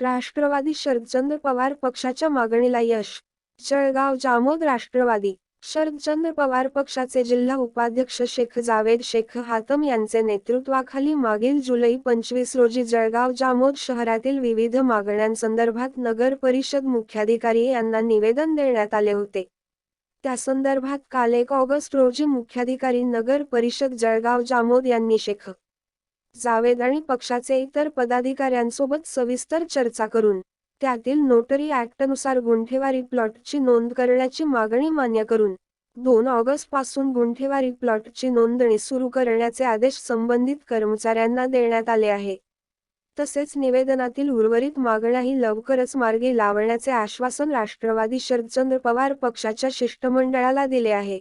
राष्ट्रवादी शरदचंद्र पवार पक्षाच्या मागणीला यश. जळगाव जामोद राष्ट्रवादी. शरदचंद्र पवार पक्षाचे जिल्हा उपाध्यक्ष शेख जावेद शेख हातम यांचे नेतृत्वाखाली मागील जुलै पंचवीस रोजी जळगाव जामोद शहरातील विविध मागण्यांसंदर्भात नगर परिषद मुख्याधिकारी यांना निवेदन देण्यात आले होते. त्यासंदर्भात काल एक ऑगस्ट रोजी मुख्याधिकारी नगर परिषद जळगाव जामोद यांनी शेख जावेद आणि पक्षाचे इतर पदाधिकाऱ्यांसोबत सविस्तर चर्चा करून त्यातील नोटरी ऍक्टनुसार गुंठेवारी प्लॉटची नोंद करण्याची मागणी मान्य करून दोन ऑगस्टपासून गुंठेवारी प्लॉटची नोंदणी सुरू करण्याचे आदेश संबंधित कर्मचाऱ्यांना देण्यात आले आहे. तसेच निवेदनातील उर्वरित मागण्याही लवकरच मार्गी लावण्याचे आश्वासन राष्ट्रवादी शरदचंद्र पवार पक्षाच्या शिष्टमंडळाला दिले आहे.